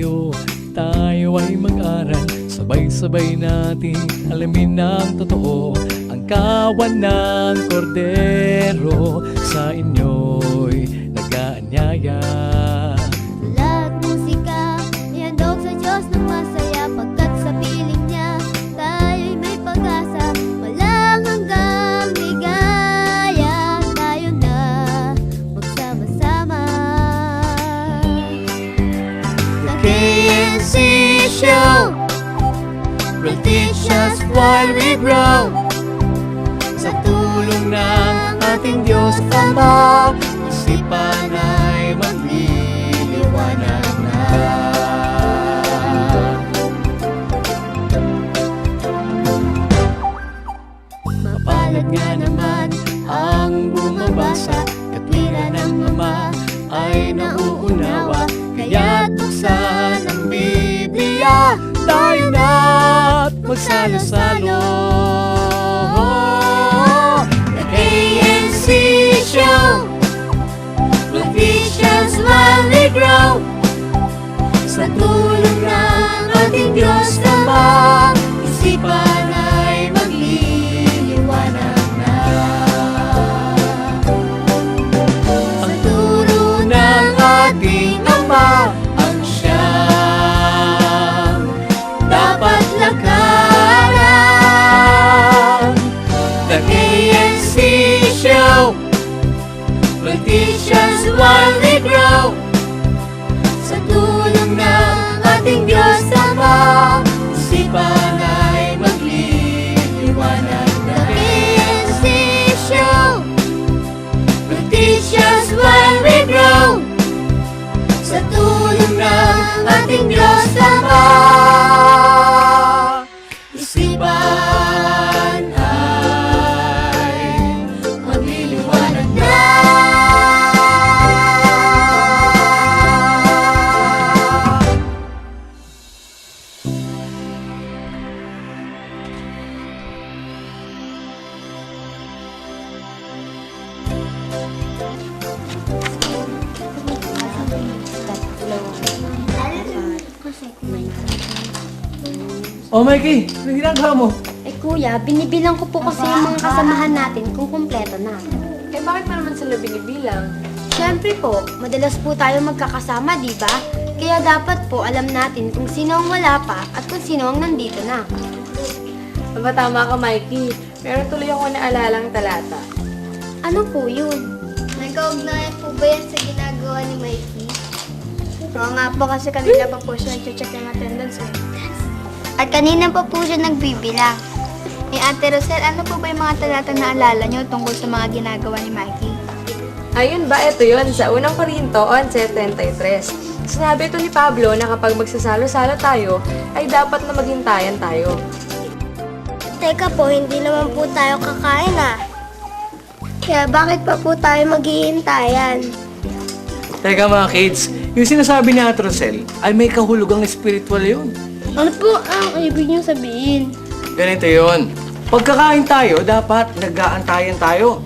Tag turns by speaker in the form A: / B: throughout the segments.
A: tayo Tayo ay mag-aral. Sabay-sabay nating alamin ang totoo Ang kawan ng kordero. Sa inyo'y nag-aanyaya. While we grow Sa tulong ng ating Diyos. Ama Isipan ay magliliwanag na. Mapalad nga naman ang bumabasa Katwiran ng Ama ay nauunawa Kaya't buksan ang Biblia magsalo-salo The ANC Show Oh, Mikey, ano ginagawa mo?
B: Eh kuya, binibilang ko po kasi yung mga kasamahan natin kung kumpleto na.
C: Eh bakit mo naman sila binibilang?
B: Siyempre po, madalas po tayo magkakasama, di ba? Kaya dapat po alam natin kung sino ang wala pa at kung sino ang nandito na.
C: Aba tama ka Mikey, pero tuloy ako naalalang talata.
B: Ano po yun? Nagkaugnayan po ba yan sa ginagawa ni Mikey? Oo nga po kasi kanina pa po siya nag-check ng attendance eh. At kanina pa po siya nagbibilang. Eh Ate Rosel, ano po ba yung mga talata na alala niyo tungkol sa mga ginagawa ni Mikey?
C: Ayun ba, ito yun, sa unang Korinto 11.33. Sinabi ito ni Pablo na kapag magsasalo-salo tayo, ay dapat na maghintayan tayo.
B: Teka po, hindi naman po tayo kakain ah. Kaya bakit pa po tayo maghihintayan?
A: Teka mga kids, yung sinasabi ni Ate Rosel ay may kahulugang spiritual yun.
B: Ano po ang ibig niyo sabihin?
A: Ganito yun. Pagkakain tayo, dapat nag-aantayan tayo.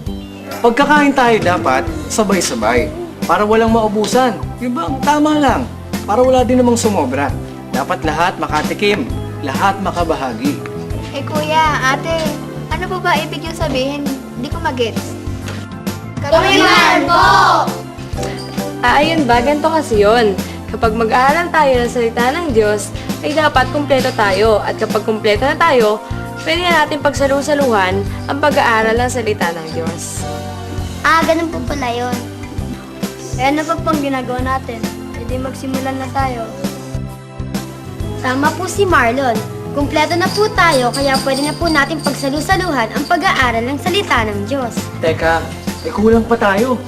A: Pagkakain tayo, dapat sabay-sabay. Para walang maubusan. Yung bang tama lang. Para wala din namang sumobra. Dapat lahat makatikim. Lahat makabahagi.
B: Eh kuya, ate, ano po ba ibig niyo sabihin? Hindi ko magets. Kamihan po!
C: Ah, ayun ba, ganito kasi yun. Kapag mag-aaral tayo ng salita ng Diyos, ay dapat kumpleto tayo. At kapag kumpleto na tayo, pwede na natin pagsalu-saluhan ang pag-aaral ng salita ng Diyos.
B: Ah, ganun po pala yun. Eh, ano pa pang ginagawa natin? Pwede magsimulan na tayo. Tama po si Marlon. Kumpleto na po tayo, kaya pwede na po natin pagsalusaluhan ang pag-aaral ng salita ng Diyos.
A: Teka, eh kulang pa tayo.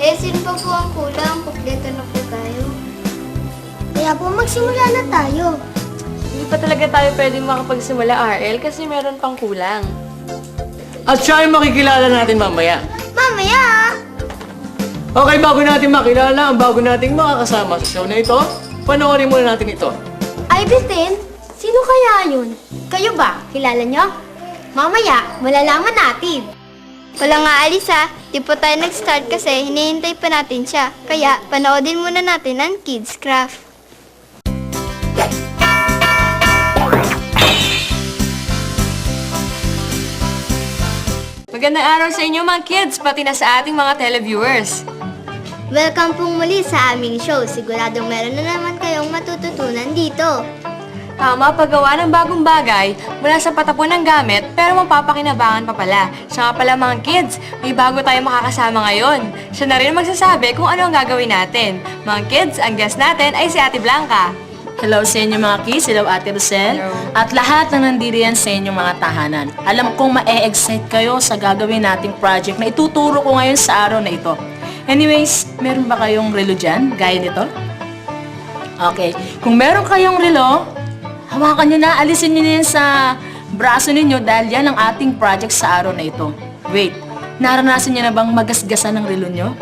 B: Eh, sino pa po ang kulang? Kumpleto na po tayo. Kaya po magsimula na tayo.
C: Hindi pa talaga tayo pwedeng makapagsimula RL kasi meron pang kulang.
A: At siya ay makikilala natin mamaya.
B: Mamaya!
A: Okay, bago natin makilala ang bago nating makakasama sa show na ito, panoorin muna natin ito.
B: Ay, Bitin, sino kaya yun? Kayo ba? Kilala nyo? Mamaya, malalaman natin.
D: Wala nga alis ha. Di po tayo nag-start kasi hinihintay pa natin siya. Kaya panoodin muna natin ang Kids Craft.
C: Magandang araw sa inyo mga kids, pati na sa ating mga televiewers.
B: Welcome pong muli sa aming show. Siguradong meron na naman kayong matututunan dito.
C: Tama, paggawa ng bagong bagay mula sa patapon ng gamit pero mapapakinabangan pa pala. Siya nga pala mga kids, may bago tayo makakasama ngayon. Siya na rin magsasabi kung ano ang gagawin natin. Mga kids, ang guest natin ay si Ate Blanca.
E: Hello sa inyo mga kids, hello Ate Rosel,
C: Hello.
E: at lahat ng nandito yan sa inyong mga tahanan. Alam kong ma-excite kayo sa gagawin nating project na ituturo ko ngayon sa araw na ito. Anyways, meron ba kayong relo dyan, gaya nito? Okay, kung meron kayong relo, hawakan nyo na, alisin nyo na yan sa braso ninyo dahil yan ang ating project sa araw na ito. Wait, naranasan nyo na bang magasgasan ng relo nyo?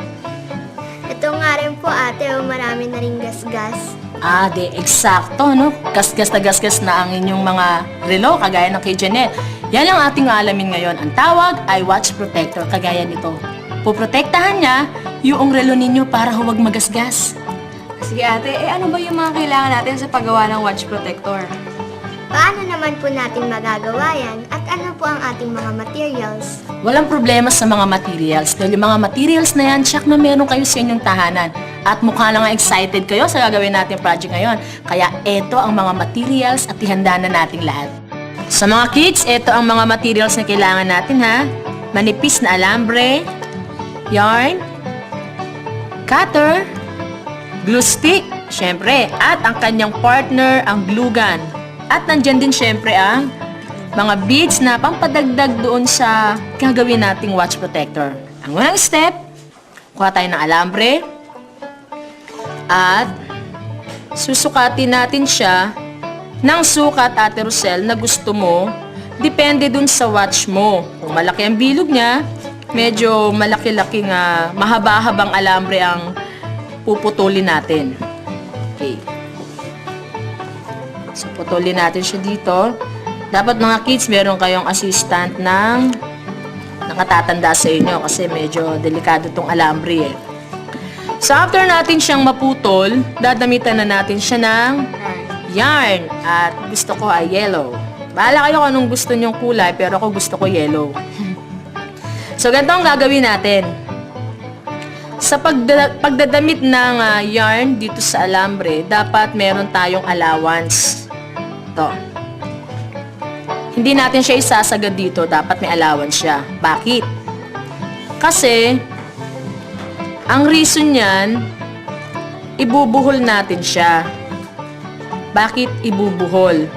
B: Ito nga rin po ate, oh, marami na rin gasgas.
E: Ah, de, eksakto, no? Gasgas na gasgas na ang inyong mga relo, kagaya ng kay Janet. Yan ang ating alamin ngayon. Ang tawag ay watch protector, kagaya nito. Puprotektahan niya yung relo ninyo para huwag magasgas.
C: Sige ate, eh ano ba yung mga kailangan natin sa paggawa ng watch protector?
B: Paano naman po natin magagawa yan? At ano po ang ating mga materials?
E: Walang problema sa mga materials. Dahil yung mga materials na yan, check na meron kayo sa inyong tahanan. At mukha lang excited kayo sa gagawin natin project ngayon. Kaya eto ang mga materials at ihanda na nating lahat. Sa mga kids, eto ang mga materials na kailangan natin ha. Manipis na alambre, yarn, cutter, glue stick, syempre, at ang kanyang partner, ang glue gun. At nandyan din syempre ang mga beads na pampadagdag doon sa gagawin nating watch protector. Ang unang step, kuha tayo ng alambre at susukatin natin siya ng sukat Ate Rosel na gusto mo. Depende dun sa watch mo. Kung malaki ang bilog niya, medyo malaki-laking ah, mahaba-habang alambre ang puputulin natin. Okay. So, putulin natin siya dito. Dapat mga kids, meron kayong assistant ng nakatatanda sa inyo kasi medyo delikado tong alambre eh. So, after natin siyang maputol, dadamitan na natin siya ng yarn. At gusto ko ay yellow. Bahala kayo kung anong gusto nyong kulay, pero ako gusto ko yellow. so, ganito ang gagawin natin. Sa pagda- pagdadamit ng ah, yarn dito sa alambre, dapat meron tayong allowance. Ito. Hindi natin siya isasagad dito, dapat may allowance siya. Bakit? Kasi, ang reason niyan, ibubuhol natin siya. Bakit ibubuhol?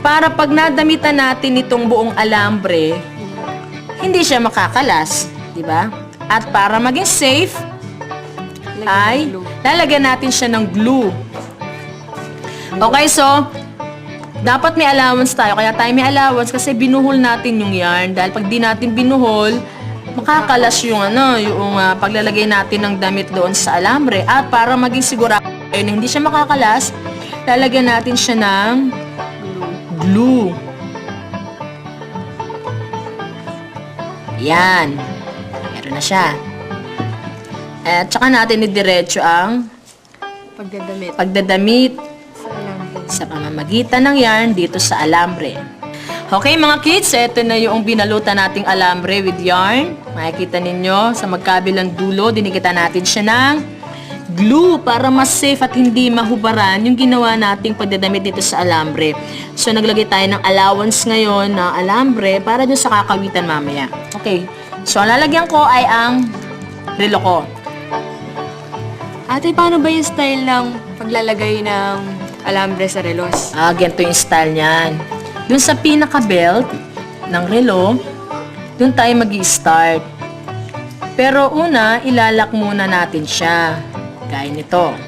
E: Para pag nadamitan natin itong buong alambre, hindi siya makakalas, di ba? At para maging safe, ay lalagyan natin siya ng glue. Okay, so, dapat may allowance tayo. Kaya tayo may allowance kasi binuhol natin yung yarn. Dahil pag di natin binuhol, makakalas yung ano, yung ah, paglalagay natin ng damit doon sa alambre. At para maging sigurado na hindi siya makakalas, lalagyan natin siya ng glue. Yan. Meron na siya. At saka natin idiretso ang
C: Pagdadamit
E: pagdadamit
C: sa alambre.
E: sa pamamagitan ng yarn dito sa alambre. Okay mga kids, ito na yung binalutan nating alambre with yarn. Makikita ninyo sa magkabilang dulo, dinikitan natin siya ng glue para mas safe at hindi mahubaran yung ginawa nating pagdadamit dito sa alambre. So naglagay tayo ng allowance ngayon na alambre para dun sa kakawitan mamaya. Okay, so ang lalagyan ko ay ang relo ko.
C: Ate, paano ba yung style ng paglalagay ng alambre sa relos?
E: Ah, ganito yung style niyan. Dun sa pinaka-belt ng relo, dun tayo mag start Pero una, ilalak muna natin siya. Gaya nito.